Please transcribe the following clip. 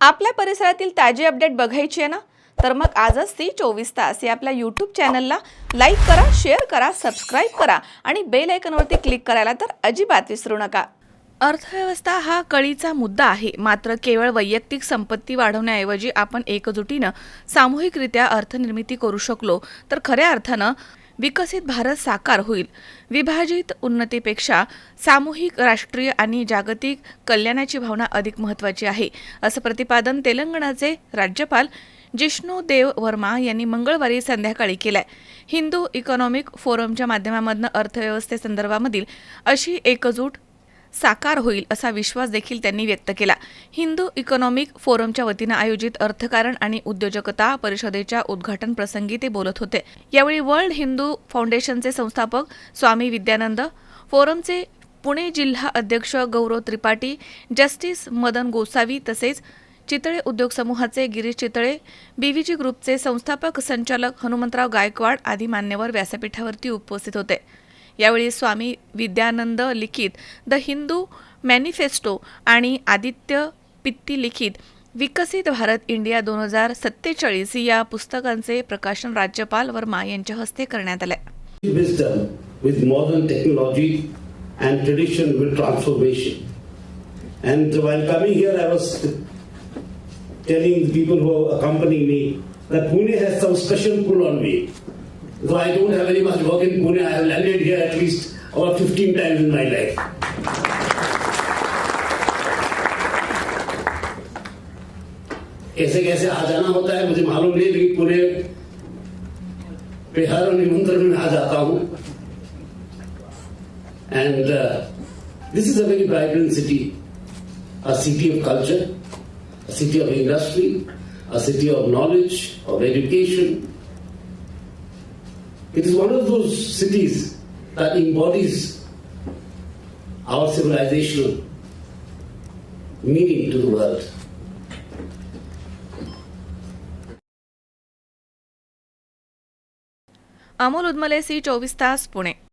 आपल्या परिसरातील ताजी अपडेट बघायची आहे ना? तर मग आजच ती चोवीस तास या आपल्या यूट्यूब चॅनलला लाईक करा शेअर करा सबस्क्राईब करा आणि बेल आयकनवरती क्लिक करायला तर अजिबात विसरू नका. अर्थव्यवस्था हा कळीचा मुद्दा आहे. मात्र केवळ वैयक्तिक संपत्ती वाढवण्याऐवजी आपण एकजुटीनं सामूहिकरित्या अर्थनिर्मिती करू शकलो तर खऱ्या अर्थानं विकसित भारत साकार होईल. विभाजित उन्नतीपेक्षा सामूहिक राष्ट्रीय आणि जागतिक कल्याणाची भावना अधिक महत्त्वाची आहे असं प्रतिपादन तेलंगणाचे राज्यपाल जिष्णू देव वर्मा यांनी मंगळवारी संध्याकाळी केलंय. हिंदू इकॉनॉमिक फोरमच्या माध्यमामधनं अर्थव्यवस्थेसंदर्भामधील अशी एकजूट साकार होईल असा विश्वास देखील त्यांनी व्यक्त केला. हिंदू इकॉनॉमिक फोरमच्या वतीनं आयोजित अर्थकारण आणि उद्योजकता परिषदेच्या उद्घाटन प्रसंगी ते बोलत होते. यावेळी वर्ल्ड हिंदू फाउंडेशनचे संस्थापक स्वामी विद्यानंद फोरमचे पुणे जिल्हा अध्यक्ष गौरव त्रिपाठी जस्टिस मदन गोसावी तसेच चितळे उद्योग समूहाचे गिरीश चितळे बीव्हीजी ग्रुपचे संस्थापक संचालक हनुमंतराव गायकवाड आदी मान्यवर व्यासपीठावरती उपस्थित होते. यावेळी स्वामी विद्यानंद लिखित द हिंदू मॅनिफेस्टो आणि आदित्य पित्ती लिखित विकसित भारत इंडिया दोन हजार सत्तेचाळीस या पुस्तकांचे प्रकाशन राज्यपाल वर्मा यांच्या हस्ते करण्यात आले with modern technology and tradition with transformation. And while coming here, I was telling the people who accompany me that Pune has some special pull on me. Though I don't have very much work in Pune, I have landed here at least about 15 times in my life. कैसे कैसे आ जाना होता है मुझे मालूम नहीं लेकिन पुणे पे हर निमंत्रण में आ जाता हूँ and this is a very vibrant city a city of culture a city of industry a city of knowledge of education It is one of those cities that embodies our civilizational meaning to the world. Amol Udmale C चोवीस तास पुणे